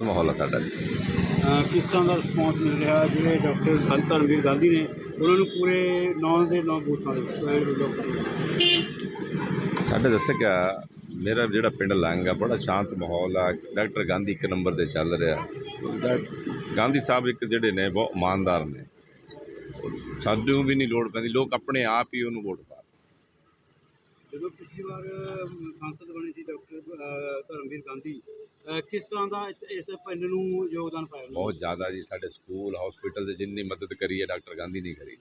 ਮਾਹੌਲ ਆ ਸਾਡਾ ਜੀ। ਅਹ ਕਿਸ ਤਰ੍ਹਾਂ ਦਾ ਰਿਸਪੌਂਸ ਮਿਲ ਰਿਹਾ? ਜਿਹੜੇ ਡਾਕਟਰ ਧੰਨ ਧਰਮਵੀਰ ਗਾਂਧੀ ਨੇ ਉਹਨਾਂ ਨੂੰ ਪੂਰੇ ਨੌ ਦੇ ਨੌ ਬੂਥਾਂ ਦੇ ਦੇ ਸਾਡੇ ਦੱਸਿਆ ਮੇਰਾ ਜਿਹੜਾ ਪਿੰਡ ਲੰਗ ਆ ਬੜਾ ਸ਼ਾਂਤ ਮਾਹੌਲ ਆ। ਡਾਕਟਰ ਗਾਂਧੀ ਇੱਕ ਨੰਬਰ ਤੇ ਚੱਲ ਰਿਹਾ। ਡਾ- ਗਾਂਧੀ ਸਾਹਿਬ ਇੱਕ ਜਿਹੜੇ ਨੇ ਬਹੁਤ ਇਮਾਨਦਾਰ ਨੇ। ਸਾਨੂੰ ਵੀ ਨਹੀਂ ਲੋੜ ਪੈਂਦੀ। ਲੋਕ ਆਪਣੇ ਆਪ ਹੀ ਉਹਨੂੰ ਵੋਟ ਪਾ ਜਦੋਂ ਪਿਛਲੀ ਵਾਰ ਅਮ, ਸੰਸਦ ਬਣੇ ਸੀ ਡਾਕਟਰ ਅਹ, ਧਰਮਵੀਰ ਗਾਂਧੀ ਕਿਸ ਤਰ੍ਹਾਂ ਦਾ ਇਸ- ਪਿੰਡ ਨੂੰ ਯੋਗਦਾਨ ਪਾਇਆ ਉਹਨਾਂ ਨੇ? ਬਹੁਤ ਜ਼ਿਆਦਾ ਜੀ ਸਾਡੇ ਸਕੂਲ ਹਸਪੀਟਲ ਦੇ ਜਿੰਨੀ ਮਦਦ ਕਰੀ ਹੈ ਡਾਕਟਰ ਗਾਂਧੀ ਨਹੀਂ ਕਰੀ।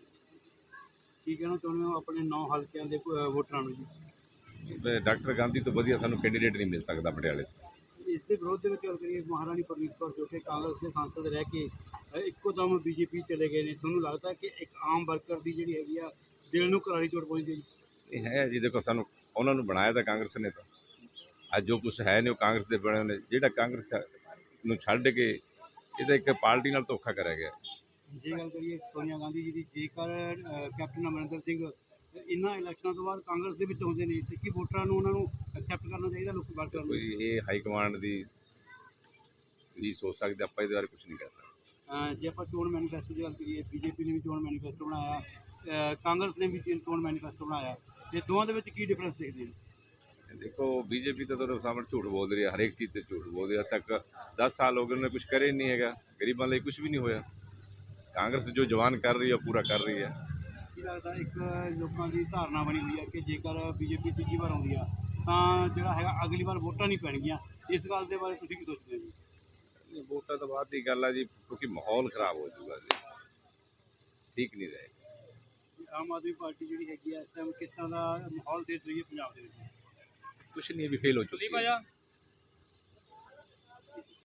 ਕੀ ਕਹਿਣਾ ਚਾਹੁੰਦੇ ਹੋ ਆਪਣੇ ਨੌ ਹਲਕਿਆਂ ਦੇ ਅਹ, ਵੋਟਰਾਂ ਨੂੰ ਜੀ? ਤੇ ਡਾਕਟਰ ਗਾਂਧੀ ਤੋਂ ਵਧੀਆ ਸਾਨੂੰ ਕੈਂਡੀਡੇਟ ਨਹੀਂ ਮਿਲ ਸਕਦਾ ਪਟਿਆਲੇ 'ਚ। ਇਸ ਦੇ ਵਿਰੋਧ ਦੇ ਵਿੱਚ ਗੱਲ ਕਰੀਏ ਮਹਾਰਾਣੀ ਪ੍ਰਨੀਤ ਕੌਰ ਜੋ ਕਿ ਕਾਂਗਰਸ ਦੇ ਸੰਸਦ ਰਹਿ ਕੇ ਇੱਕੋ ਦਮ ਬੀਜੇਪੀ ਚਲੇ ਗਏ ਨੇ। ਤੁਹਾਨੂੰ ਲੱਗਦਾ ਕਿ ਇੱਕ ਆਮ ਵਰਕਰ ਦੀ ਜਿਹੜੀ ਹੈਗੀ ਆ ਦਿਲ ਨੂੰ ਕਰਾਰੀ ਚੋਟ ਪਹੁੰਚਦੀ ਹੈ ਜੀ? ਇਹ ਹੈ ਜੀ ਦੇਖੋ ਸਾਨੂੰ ਉਹਨਾਂ ਨੂੰ ਬਣਾਇਆ ਤਾਂ ਕਾਂਗਰਸ ਨੇ ਤਾਂ। ਅੱਜ ਜੋ ਕੁਝ ਹੈ ਨੇ ਉਹ ਕਾਂਗਰਸ ਦੇ ਬਣੇ ਨੇ ਜਿਹੜਾ ਕਾਂਗਰਸ ਨੂੰ ਛੱਡ ਕੇ ਇਹ ਤਾਂ ਇੱਕ ਪਾਰਟੀ ਨਾਲ ਧੋਖਾ ਕਰਿਆ ਗਿਆ। ਜੇ ਗੱਲ ਕਰੀਏ ਸੋਨੀਆ ਗਾਂਧੀ ਜੀ ਦੀ ਜੇਕਰ ਕੈਪਟਨ ਅਮਰਿੰਦਰ ਸਿੰਘ ਇਹਨਾਂ ਇਲੈਕਸ਼ਨਾਂ ਤੋਂ ਬਾਅਦ ਕਾਂਗਰਸ ਦੇ ਵਿੱਚ ਆਉਂਦੇ ਨੇ ਤੇ ਕੀ ਵੋਟਰਾਂ ਨੂੰ ਉਹਨਾਂ ਨੂੰ ਐਕਸੈਪਟ ਕਰਨਾ ਚਾਹੀਦਾ ਲੋਕ ਵਰਕਰਾਂ ਨੂੰ ਇਹ ਹਾਈ ਕਮਾਂਡ ਦੀ ਵੀ ਸੋਚ ਸਕਦੇ ਆਪਾਂ ਇਹਦੇ ਬਾਰੇ ਕੁਝ ਨਹੀਂ ਕਹਿ ਸਕਦੇ। ਜੇ ਆਪਾਂ ਚੋਣ ਮੈਨੀਫੈਸਟੋ ਦੀ ਗੱਲ ਕਰੀਏ ਬੀਜੇਪੀ ਨੇ ਵੀ ਚੋਣ ਮੈਨੀਫੈਸਟੋ ਬਣਾਇਆ ਕਾਂਗਰਸ ਨੇ ਵੀ ਚੋਣ ਮੈਨੀਫੈਸਟੋ ਬਣਾਇਆ ਤੇ ਦੋਵਾਂ ਦੇ ਵਿੱਚ ਕੀ ਡਿਫਰੈਂਸ ਦੇਖਦੇ ਹੋ? ਦੇਖੋ ਬੀਜੇਪੀ ਤਾਂ ਤੁਹਾਡੇ ਸਾਹਮਣੇ ਝੂਠ ਬੋਲ ਰਹੀ ਹੈ ਹਰੇਕ ਚੀਜ਼ ਤੇ ਝੂਠ ਬੋਲ ਰਹੀ ਹੈ। ਤੱਕ 10 ਸਾਲ ਹੋ ਗਏ ਉਹਨੇ ਕੁਝ ਕਰੇ ਨਹੀਂ ਹੈਗਾ। ਗਰੀਬਾਂ ਲਈ ਕੁਝ ਵੀ ਨਹੀਂ ਹੋਇਆ। ਕਾਂਗਰਸ ਜੋ ਜਵਾਨ ਕਰ ਰਹੀ ਹੈ ਪੂਰਾ ਕਰ ਰਹੀ ਹੈ। ਕੀ ਲੱਗਦਾ ਇੱਕ ਲੋਕਾਂ ਦੀ ਧਾਰਨਾ ਬਣੀ ਹੋਈ ਹੈ ਕਿ ਜੇਕਰ ਬੀਜੇਪੀ ਤੀਜੀ ਵਾਰ ਆਉਂਦੀ ਆ ਤਾਂ ਜਿਹੜਾ ਹੈਗਾ ਅਗਲੀ ਵਾਰ ਵੋਟਾਂ ਨਹੀਂ ਪੈਣਗੀਆਂ। ਇਸ ਗੱਲ ਦੇ ਬਾਰੇ ਤੁਸੀਂ ਕੀ ਸੋਚਦੇ ਹੋ ਜੀ? ਵੋਟਾਂ ਤੋਂ ਬਾਅਦ ਦੀ ਗੱਲ ਆ ਜੀ ਕਿਉਂਕਿ ਮਾਹੌਲ ਖਰਾਬ ਹੋ ਜਾਊਗਾ ਜੀ। ਠੀਕ ਨਹੀਂ ਰਹੇਗਾ। ਆਮ ਆਦਮੀ ਪਾਰਟੀ ਜਿਹੜੀ ਹੈਗੀ ਆ ਇਸ ਟਾਈਮ ਕਿਸ ਤਰ੍ਹਾਂ ਦਾ ਮਾਹੌਲ ਦੇਖ ਰਹੀ ਹੈ ਪੰਜਾਬ ਦੇ ਵਿੱਚ? ਕੁਝ ਨਹੀਂ ਵੀ ਫੇਲ ਹੋ ਚੁੱਕੀ ਹੈ।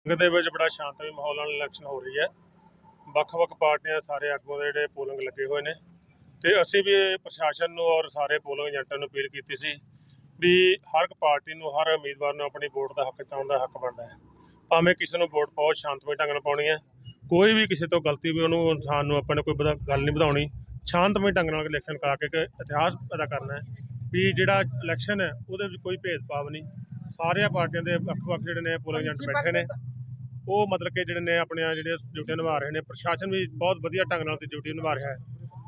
ਸੰਗਤ ਦੇ ਵਿੱਚ ਬੜਾ ਸ਼ਾਂਤਮਈ ਮਾਹੌਲ ਨਾਲ ਇਲੈਕਸ਼ਨ ਹੋ ਰਹੀ ਹੈ। ਵੱਖ-ਵੱਖ ਪਾਰਟੀਆਂ ਦੇ ਸਾਰੇ ਆਗੂਆਂ ਦੇ ਜਿਹੜੇ ਪੋਲਿੰਗ ਲੱਗੇ ਹੋਏ ਨੇ ਤੇ ਅਸੀਂ ਵੀ ਪ੍ਰਸ਼ਾਸਨ ਨੂੰ ਔਰ ਸਾਰੇ ਪੋਲਿੰਗ ਏਜੰਟਾਂ ਨੂੰ ਅਪੀਲ ਕੀਤੀ ਸੀ ਵੀ ਹਰ ਇੱਕ ਪਾਰਟੀ ਨੂੰ ਹਰ ਉਮੀਦਵਾਰ ਨੂੰ ਆਪਣੀ ਵੋਟ ਦਾ ਹੱਕ ਚਾਉਣ ਦਾ ਹੱਕ ਬਣਦਾ ਹੈ। ਭਾਵੇਂ ਕਿਸੇ ਨੂੰ ਵੋਟ ਪਾਓ ਸ਼ਾਂਤਮਈ ਢੰਗ ਨਾਲ ਪਾਉਣੀ ਹੈ ਕੋਈ ਵੀ ਕਿਸੇ ਤੋਂ ਗਲਤੀ ਵੀ ਉਹਨੂੰ ਇਨਸਾਨ ਨੂੰ ਆਪਾਂ ਨੇ ਕੋਈ ਵਧਾ- ਗੱਲ ਨਹੀਂ ਵਧਾਉਣੀ ਸ਼ਾਂਤਮਈ ਢੰਗ ਨਾਲ ਇਲੈਕਸ਼ਨ ਕਰਾ ਕੇ ਇੱਕ ਇਤਿਹਾਸ ਪੈਦਾ ਕਰਨਾ ਹੈ। ਵੀ ਜਿਹੜਾ ਇਲੈਕਸ਼ਨ ਹੈ, ਉਹਦੇ ਵਿੱਚ ਕੋਈ ਭੇਦਭਾਵ ਨਹੀਂ। ਸਾਰੀਆਂ ਪਾਰਟੀਆਂ ਦੇ ਵੱਖ-ਵੱਖ ਜਿਹੜੇ ਨੇ ਪੋਲਿੰਗ ਏਜੰਟ ਬੈਠੇ ਨੇ। ਉਹ ਮਤਲਬ ਕਿ ਜਿਹੜੇ ਨੇ ਆਪਣੀਆਂ ਜਿਹੜੀਆਂ ਡਿਊਟੀਆਂ ਨਿਭਾ ਰਹੇ ਨੇ, ਪ੍ਰਸ਼ਾਸਨ ਵੀ ਬਹੁਤ ਵਧੀਆ ਢੰਗ ਨਾਲ ਤੇ ਡਿਊਟੀ ਨਿਭਾ ਰਿਹਾ ਹੈ।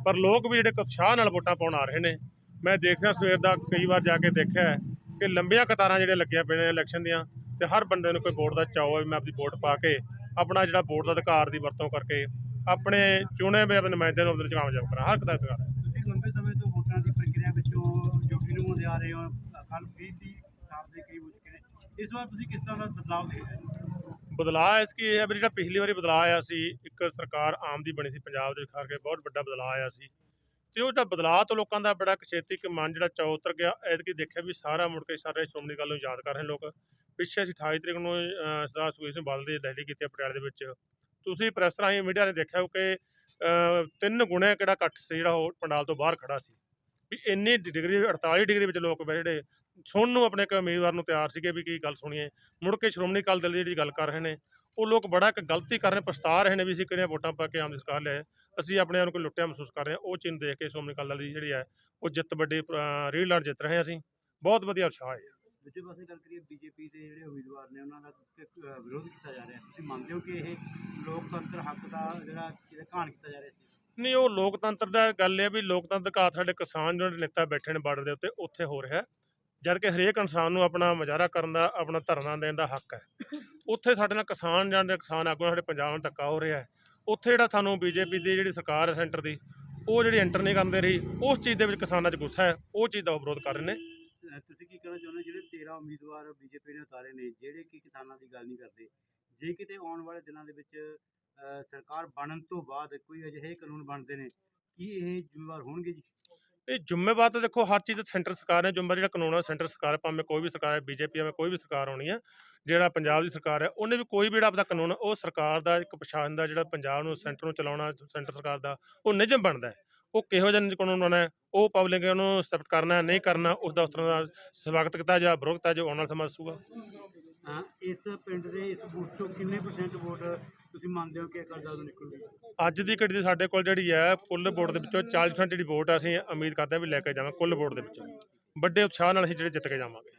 ਪਰ ਲੋਕ ਵੀ ਜਿਹੜੇ ਉਤਸ਼ਾਹ ਨਾਲ ਵੋਟਾਂ ਪਾਉਣ ਆ ਰਹੇ ਨੇ, ਮੈਂ ਦੇਖਿਆ ਸਵੇਰ ਦਾ ਕਈ ਵਾਰ ਜਾ ਕੇ ਦੇਖਿਆ ਕਿ ਲੰਬੀਆਂ ਕਤਾਰਾਂ ਜਿਹੜੀਆਂ ਲੱਗੀਆਂ ਪਈਆਂ ਨੇ ਇਲੈਕਸ਼ਨ ਦੀਆਂ ਤੇ ਹਰ ਬੰਦੇ ਨੂੰ ਕੋਈ ਵੋਟ ਦਾ ਚਾਅ ਹੈ ਮੈਂ ਆਪਣੀ ਵੋਟ ਪਾ ਕੇ ਆਪਣਾ ਜਿਹੜਾ ਵੋਟ ਦਾ ਅਧਿਕਾਰ ਦੀ ਵਰਤੋਂ ਕਰਕੇ ਆਪਣੇ ਚੁਣੇ ਹੋਏ ਆਪਣੇ ਨੁਮਾਇੰਦੇ ਨੂੰ ਉਹਦੇ ਵਿੱਚ ਕਾਮਯਾਬ ਕਰਾਂ, ਹਰ ਇੱਕ ਦਾ ਅਧਿਕਾਰ ਹੈ। ਡਿਊਟੀ ਰਹੇ ਹੋ ਕੱਲ 20 ਦੀ ਸਾਲ ਦੇ ਕਰੀਬ ਹੋ ਚੁੱਕੇ ਨੇ। ਇਸ ਵਾਰ ਤੁਸੀਂ ਕਿਸ ਤਰ੍ਹਾਂ ਦਾ ਬਦਲਾਅ ਦੇਖ ਬਦਲਾਅ ਇਸ ਕੀ ਹੈ ਵੀ ਜਿਹੜਾ ਪਿਛਲੀ ਵਾਰੀ ਬਦਲਾਅ ਆਇਆ ਸੀ ਇੱਕ ਸਰਕਾਰ ਆਮ ਦੀ ਬਣੀ ਸੀ ਪੰਜਾਬ ਦੇ ਖਾਰ ਕੇ ਬਹੁਤ ਵੱਡਾ ਬਦਲਾਅ ਆਇਆ ਸੀ। ਤੇ ਉਹ ਜਿਹੜਾ ਬਦਲਾਅ ਤੋਂ ਲੋਕਾਂ ਦਾ ਬੜਾ ਛੇਤੀ ਕਿ ਮਨ ਜਿਹੜਾ ਚਾਅ ਉਤਰ ਗਿਆ ਐਤਕੀ ਦੇਖਿਆ ਵੀ ਸਾਰਾ ਮੁੜ ਕੇ ਸਾਰੇ ਸ਼੍ਰੋਮਣੀ ਗੱਲ ਨੂੰ ਯਾਦ ਕਰ ਰਹੇ ਲੋਕ। ਪਿੱਛੇ ਅਸੀਂ 28 ਤਰੀਕ ਨੂੰ ਸਰਦਾਰ ਸੁਖਬੀਰ ਸਿੰਘ ਬਾਦਲ ਦੀ ਰੈਲੀ ਕੀਤੀ ਪਟਿਆਲੇ ਦੇ ਵਿੱਚ। ਤੁਸੀਂ ਪ੍ਰੈਸ ਰਾਹੀਂ ਮੀਡੀਆ ਨੇ ਦੇਖਿਆ ਹੋ ਕਿ ਅਹ, ਤਿੰਨ ਗੁਣੇ ਕਿਹੜਾ ਇਕੱਠ ਸੀ ਜਿਹੜਾ ਉਹ ਪੰਡਾਲ ਤੋਂ ਬਾਹਰ ਖੜਾ ਸੀ। ਵੀ ਇੰਨੀ ਡਿਗਰੀ 48 ਡਿਗਰੀ ਵਿੱਚ ਲੋਕ ਜਿਹੜੇ ਸੁਣਨ ਨੂੰ ਆਪਣੇ ਇੱਕ ਉਮੀਦਵਾਰ ਨੂੰ ਤਿਆਰ ਸੀਗੇ ਵੀ ਕੀ ਗੱਲ ਸੁਣੀਏ। ਮੁੜ ਕੇ ਸ਼੍ਰੋਮਣੀ ਅਕਾਲੀ ਦਲ ਦੀ ਜਿਹੜੀ ਗੱਲ ਕਰ ਰਹੇ ਨੇ ਉਹ ਲੋਕ ਬੜਾ ਇੱਕ ਗਲਤੀ ਕਰ ਰਹੇ ਨੇ ਪਛਤਾ ਰਹੇ ਨੇ ਵੀ ਅਸੀਂ ਕਿਹੜੀਆਂ ਵੋਟਾਂ ਪਾ ਕੇ ਆਮ ਦੀ ਸਰਕਾਰ ਲਿਆਏ। ਅਸੀਂ ਆਪਣੇ ਆਪ ਨੂੰ ਕੋਈ ਲੁੱਟਿਆ ਮਹਿਸੂਸ ਕਰ ਰਹੇ ਹਾਂ। ਉਹ ਚੀਜ਼ ਦੇਖ ਕੇ ਸ਼੍ਰੋਮਣੀ ਅਕਾਲੀ ਦਲ ਦੀ ਜਿਹੜੀ ਹੈ ਉਹ ਜਿੱਤ ਵੱਡੀ ਅਹ, ਰੀਲ ਨਾਲ ਜਿੱਤ ਰਹੇ ਹਾਂ ਅਸੀਂ। ਬਹੁਤ ਵਧੀਆ ਉਤਸ਼ਾਹ ਹੈ। ਦੂਜੇ ਪਾਸੇ ਗੱਲ ਕਰੀਏ ਬੀਜੇਪੀ ਦੇ ਜਿਹੜੇ ਉਮੀਦਵਾਰ ਨੇ ਉਹਨਾਂ ਦਾ ਵਿਰੋਧ ਕੀਤਾ ਜਾ ਰਿਹਾ। ਤੁਸੀਂ ਮੰਨਦੇ ਹੋ ਕਿ ਇਹ ਲੋਕਤੰਤਰ ਹੱਕ ਦਾ ਜਿਹੜਾ ਘਾਣ ਕੀਤਾ ਜਾ ਰਿਹਾ ਸੀ? ਨਹੀਂ, ਉਹ ਲੋਕਤੰਤਰ ਦਾ ਗੱਲ ਹੈ ਵੀ ਲੋਕਤੰਤਰ ਦਾ ਸਾਡੇ ਕਿਸਾਨ ਜਿਹੜੇ ਨੇਤਾ ਬੈਠੇ ਨੇ ਬਾਰਡਰ ਦੇ ਉੱਤੇ, ਉੱਥੇ ਹੋ ਰਿਹਾ। ਜਦ ਕਿ ਹਰੇਕ ਇਨਸਾਨ ਨੂੰ ਆਪਣਾ ਮੁਜ਼ਾਹਰਾ ਕਰਨ ਦਾ, ਆਪਣਾ ਧਰਨਾ ਦੇਣ ਦਾ ਹੱਕ ਹੈ। ਉੱਥੇ ਸਾਡੇ ਨਾਲ ਕਿਸਾਨ ਜਾਂ ਕਿਸਾਨ ਆਗੂ ਸਾਡੇ ਪੰਜਾਬ ਨਾਲ ਧੱਕਾ ਹੋ ਰਿਹਾ ਹੈ। ਉੱਥੇ ਜਿਹੜਾ ਸਾਨੂੰ ਬੀਜੇਪੀ ਦੀ ਜਿਹੜੀ ਸਰਕਾਰ ਹੈ ਸੈਂਟਰ ਦੀ, ਉਹ ਜਿਹੜੀ ਐਂਟਰ ਨਹੀਂ ਕਰਦੇ ਰਹੀ, ਉਸ ਚੀਜ਼ ਦੇ ਵਿੱਚ ਕਿਸਾਨਾਂ 'ਚ ਗੁੱਸਾ ਹੈ, ਉਹ ਚੀਜ਼ ਦਾ ਵਿਰੋਧ ਕਰ ਰਹੇ ਨੇ। ਤੁਸੀਂ ਕੀ ਕਹਿਣਾ ਚਾਹੁੰਦੇ ਹੋ? ਜਿਹੜੇ 13 ਉਮੀਦਵਾਰ ਬੀਜੇਪੀ ਨੇ ਉਤਾਰੇ ਨੇ, ਜਿਹੜੇ ਕਿ ਕਿਸਾਨਾਂ ਦੀ ਗੱਲ ਨਹੀਂ ਕਰਦੇ, ਜੇ ਕਿਤੇ ਆਉਣ ਵਾਲੇ ਦਿਨਾਂ ਦੇ ਵਿੱਚ ਸਰਕਾਰ ਬਣਨ ਤੋਂ ਬਾਅਦ ਕੋਈ ਅਜਿਹੇ ਕਾਨੂੰਨ ਬਣਦੇ ਨੇ, ਕੀ ਇਹ ਜ਼ਿੰਮੇਵਾਰ ਹੋਣਗੇ ਜੀ? ਇਹ ਜ਼ਿੰਮੇਵਾਰ ਤਾਂ ਦੇਖੋ, ਹਰ ਚੀਜ਼ ਸੈਂਟਰ ਸਰਕਾਰ ਨੇ, ਜ਼ਿੰਮੇਵਾਰ ਜਿਹੜਾ ਕਾਨੂੰਨ ਹੈ ਸੈਂਟਰ ਸਰਕਾਰ ਭਾਵੇਂ ਕੋਈ ਵੀ ਸਰਕਾਰ ਹੈ, ਬੀਜੇਪੀ ਭਾਵੇਂ ਕੋਈ ਵੀ ਸਰਕਾਰ ਆਉਣੀ ਹੈ, ਜਿਹੜਾ ਪੰਜਾਬ ਦੀ ਸਰਕਾਰ ਹੈ, ਉਹਨੇ ਵੀ ਕੋਈ ਵੀ ਜਿਹੜਾ ਆਪਦਾ ਕਾਨੂੰਨ, ਉਹ ਸਰਕਾਰ ਦਾ ਇੱਕ ਪ੍ਰਸ਼ਾਸਨ ਦਾ ਜਿਹੜਾ ਪੰਜਾਬ ਨੂੰ, ਸੈਂਟਰ ਨੂੰ ਚਲਾਉਣਾ, ਸੈਂਟਰ ਸਰਕਾਰ ਦਾ, ਉਹ ਨਿਯਮ ਬਣਦਾ ਹੈ। ਉਹ ਕਿਹੋ ਜਿਹਾ ਕਾਨੂੰਨ ਬਣਾਉਣਾ ਉਹ ਪਬਲਿਕ ਉਹਨੂੰ ਐਕਸੈਪਟ ਕਰਨਾ ਨਹੀਂ ਕਰਨਾ ਉਸ ਦਾ ਉਸ ਤਰ੍ਹਾਂ ਦਾ ਸਵਾਗਤ ਕੀਤਾ ਜਾਂ ਵਿਰੋਧ ਕੀਤਾ ਜੋ ਆਉਣ ਵਾਲਾ ਸਮਾਂ ਦੱਸੂਗਾ ਇਸ ਪਿੰਡ ਦੇ ਇਸ ਬੂਥ ਤੋਂ ਕਿੰਨੇ ਪਰਸੈਂਟ ਵੋਟ ਤੁਸੀਂ ਮੰਨਦੇ ਹੋ ਕਿ ਦਲ ਨੂੰ ਨਿਕਲੂਗੀ? ਅੱਜ ਦੀ ਘੜੀ ਦੀ ਸਾਡੇ ਕੋਲ ਜਿਹੜੀ ਹੈ ਕੁੱਲ ਵੋਟ ਦੇ ਵਿੱਚੋਂ 40% ਜਿਹੜੀ ਵੋਟ ਅਸੀਂ ਉਮੀਦ ਕਰਦੇ ਹਾਂ ਵੀ ਲੈ ਕੇ ਜਾਵਾਂ ਕੁੱਲ ਵੋਟ ਦੇ ਵਿੱਚੋਂ। ਵੱਡੇ ਉਤਸ਼ਾਹ ਨਾਲ ਅਸੀਂ ਜਿਹੜੇ ਜਿੱਤ ਕੇ ਜਾਵਾਂਗੇ।